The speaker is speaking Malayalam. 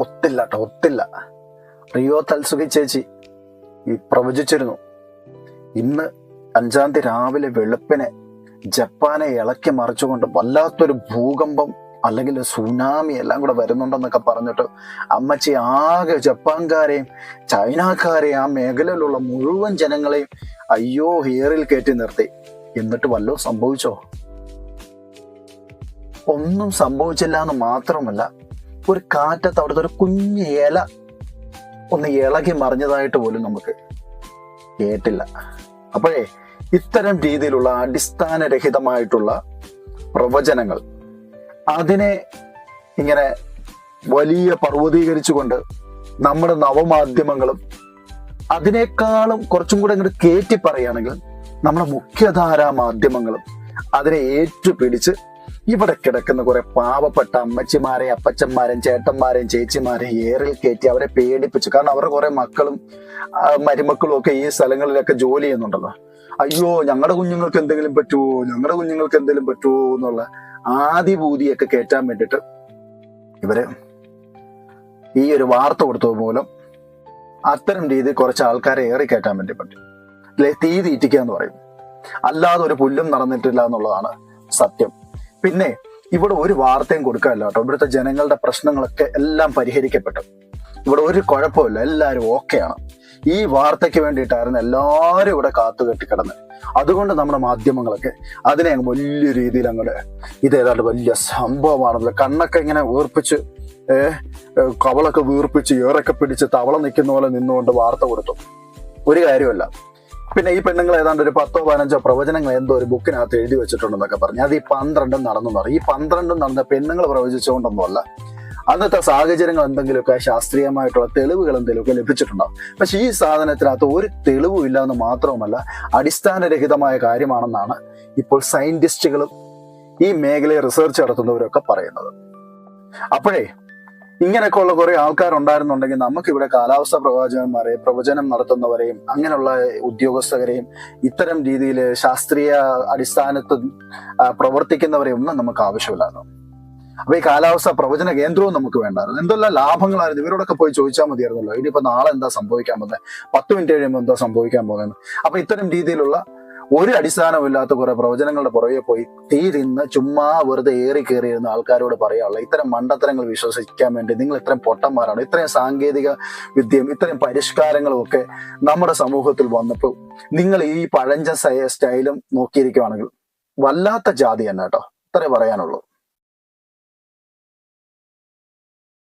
ഒത്തില്ല കേട്ടോ ഒത്തില്ല. റിയോ തൽസുഖി ചേച്ചി ഈ പ്രവചിച്ചിരുന്നു. ഇന്ന് അഞ്ചാം തീയതി രാവിലെ വെളുപ്പിനെ ജപ്പാനെ ഇളക്കി മറിച്ചുകൊണ്ട് വല്ലാത്തൊരു ഭൂകമ്പം അല്ലെങ്കിൽ സുനാമി എല്ലാം കൂടെ വരുന്നുണ്ടെന്നൊക്കെ പറഞ്ഞിട്ട് അമ്മച്ചി ആകെ ജപ്പാൻകാരെയും ചൈനക്കാരെയും ആ മേഖലയിലുള്ള മുഴുവൻ ജനങ്ങളെയും അയ്യോ ഹിയറിൽ കയറ്റി നിർത്തി. എന്നിട്ട് വല്ലോ സംഭവിച്ചോ? ഒന്നും സംഭവിച്ചില്ല എന്ന് മാത്രമല്ല ഒരു കാറ്റത്ത് അവിടുത്തെ ഒരു കുഞ്ഞ് ഇല ഒന്ന് ഇളകി മറിഞ്ഞതായിട്ട് പോലും നമുക്ക് കേട്ടില്ല. അപ്പോഴേ ഇത്തരം രീതിയിലുള്ള അടിസ്ഥാനരഹിതമായിട്ടുള്ള പ്രവചനങ്ങൾ അതിനെ ഇങ്ങനെ വലിയ പർവതീകരിച്ചുകൊണ്ട് നമ്മുടെ നവമാധ്യമങ്ങളും അതിനേക്കാളും കുറച്ചും കൂടെ ഇങ്ങോട്ട് കയറ്റി പറയുകയാണെങ്കിൽ നമ്മുടെ മുഖ്യധാരാ മാധ്യമങ്ങളും അതിനെ ഏറ്റുപിടിച്ച് ഇവിടെ കിടക്കുന്ന കുറെ പാവപ്പെട്ട അമ്മച്ചിമാരെയും അപ്പച്ചന്മാരെയും ചേട്ടന്മാരെയും ചേച്ചിമാരെയും ഏറിൽ കയറ്റി അവരെ പേടിപ്പിച്ചു. കാരണം അവരുടെ കുറെ മക്കളും മരുമക്കളും ഒക്കെ ഈ സ്ഥലങ്ങളിലൊക്കെ ജോലി ചെയ്യുന്നുണ്ടല്ലോ. അയ്യോ ഞങ്ങളുടെ കുഞ്ഞുങ്ങൾക്ക് എന്തെങ്കിലും പറ്റുമോ ഞങ്ങളുടെ കുഞ്ഞുങ്ങൾക്ക് എന്തെങ്കിലും പറ്റുമോ എന്നുള്ള ആദിഭൂതിയൊക്കെ കയറ്റാൻ വേണ്ടിയിട്ട് ഇവർ ഈ ഒരു വാർത്ത കൊടുത്തത് മൂലം അത്തരം രീതിയിൽ കുറച്ച് ആൾക്കാരെ ഏറി കയറ്റാൻ വേണ്ടി പറ്റും. തീ തീറ്റിക്കുക എന്ന് പറയും. അല്ലാതെ ഒരു പുല്ലും നടന്നിട്ടില്ല എന്നുള്ളതാണ് സത്യം. പിന്നെ ഇവിടെ ഒരു വാർത്തയും കൊടുക്കാനില്ല കേട്ടോ. ഇവിടുത്തെ ജനങ്ങളുടെ പ്രശ്നങ്ങളൊക്കെ എല്ലാം പരിഹരിക്കപ്പെട്ടു. ഇവിടെ ഒരു കുഴപ്പമില്ല. എല്ലാവരും ഓക്കെയാണ്. ഈ വാർത്തയ്ക്ക് വേണ്ടിയിട്ടായിരുന്നു എല്ലാവരും ഇവിടെ കാത്തു കെട്ടിക്കിടന്ന് അതുകൊണ്ട് നമ്മുടെ മാധ്യമങ്ങളൊക്കെ അതിനെ അങ്ങ് വലിയ രീതിയിൽ അങ്ങോട്ട് ഇത് ഏതാണ്ട് വലിയ സംഭവമാണല്ലോ കണ്ണൊക്കെ ഇങ്ങനെ വീർപ്പിച്ച് ഏഹ് കവളൊക്കെ വീർപ്പിച്ച് ഏറൊക്കെ പിടിച്ച് തവള നിൽക്കുന്ന പോലെ നിന്നുകൊണ്ട് വാർത്ത കൊടുത്തു. ഒരു കാര്യമല്ല പിന്നെ ഈ പെണ്ണുങ്ങൾ ഏതാണ്ട് ഒരു പത്തോ പതിനഞ്ചോ പ്രവചനങ്ങൾ എന്തോ ഒരു ബുക്കിനകത്ത് എഴുതി വെച്ചിട്ടുണ്ടെന്നൊക്കെ പറഞ്ഞു. അത് ഈ പന്ത്രണ്ടും നടന്നു പറയും ഈ പന്ത്രണ്ടും നടന്ന പെണ്ണുങ്ങൾ പ്രവചിച്ചുകൊണ്ടൊന്നുമല്ല. അന്നത്തെ സാഹചര്യങ്ങൾ എന്തെങ്കിലുമൊക്കെ ശാസ്ത്രീയമായിട്ടുള്ള തെളിവുകൾ എന്തെങ്കിലുമൊക്കെ ലഭിച്ചിട്ടുണ്ടാവും. പക്ഷെ ഈ സാധനത്തിനകത്ത് ഒരു തെളിവും ഇല്ല എന്ന് മാത്രവുമല്ല അടിസ്ഥാനരഹിതമായ കാര്യമാണെന്നാണ് ഇപ്പോൾ സയന്റിസ്റ്റുകളും ഈ മേഖലയിൽ റിസർച്ച് നടത്തുന്നവരൊക്കെ പറയുന്നത്. അപ്പോഴേ ഇങ്ങനെയൊക്കെ ഉള്ള കുറെ ആൾക്കാരുണ്ടായിരുന്നുണ്ടെങ്കിൽ നമുക്ക് ഇവിടെ കാലാവസ്ഥ പ്രവാചകന്മാരെ പ്രവചനം നടത്തുന്നവരെയും അങ്ങനെയുള്ള ഉദ്യോഗസ്ഥരെയും ഇത്തരം രീതിയിൽ ശാസ്ത്രീയ അടിസ്ഥാനത്തിൽ പ്രവർത്തിക്കുന്നവരെ ഒന്നും നമുക്ക് ആവശ്യമില്ലായിരുന്നു. അപ്പൊ ഈ കാലാവസ്ഥ പ്രവചന കേന്ദ്രവും നമുക്ക് വേണ്ടായിരുന്നു. എന്തെല്ലാം ലാഭങ്ങളായിരുന്നു? ഇവരോടൊക്കെ പോയി ചോദിച്ചാൽ മതിയായിരുന്നല്ലോ. ഇനിയിപ്പോ നാളെ എന്താ സംഭവിക്കാൻ പോകുന്നത്? പത്ത് മിനിറ്റ് കഴിയുമ്പോൾ എന്താ സംഭവിക്കാൻ പോകുന്നത്? അപ്പൊ ഇത്തരം രീതിയിലുള്ള ഒരു അടിസ്ഥാനമില്ലാത്ത കുറെ പ്രവചനങ്ങളുടെ പുറകെ പോയി തീ തിന്ന് ചുമ്മാ വെറുതെ ഏറി കയറിയിരുന്ന ആൾക്കാരോട് പറയാനുള്ള ഇത്തരം മണ്ടത്തരങ്ങൾ വിശ്വസിക്കാൻ വേണ്ടി നിങ്ങൾ ഇത്രയും പൊട്ടന്മാരാണ്. ഇത്രയും സാങ്കേതിക വിദ്യയും ഇത്രയും പരിഷ്കാരങ്ങളും ഒക്കെ നമ്മുടെ സമൂഹത്തിൽ വന്നപ്പോൾ നിങ്ങൾ ഈ പഴഞ്ച സ്റ്റൈലും നോക്കിയിരിക്കുവാണെങ്കിൽ വല്ലാത്ത ജാതി തന്നെ കേട്ടോ. ഇത്രേ പറയാനുള്ളൂ.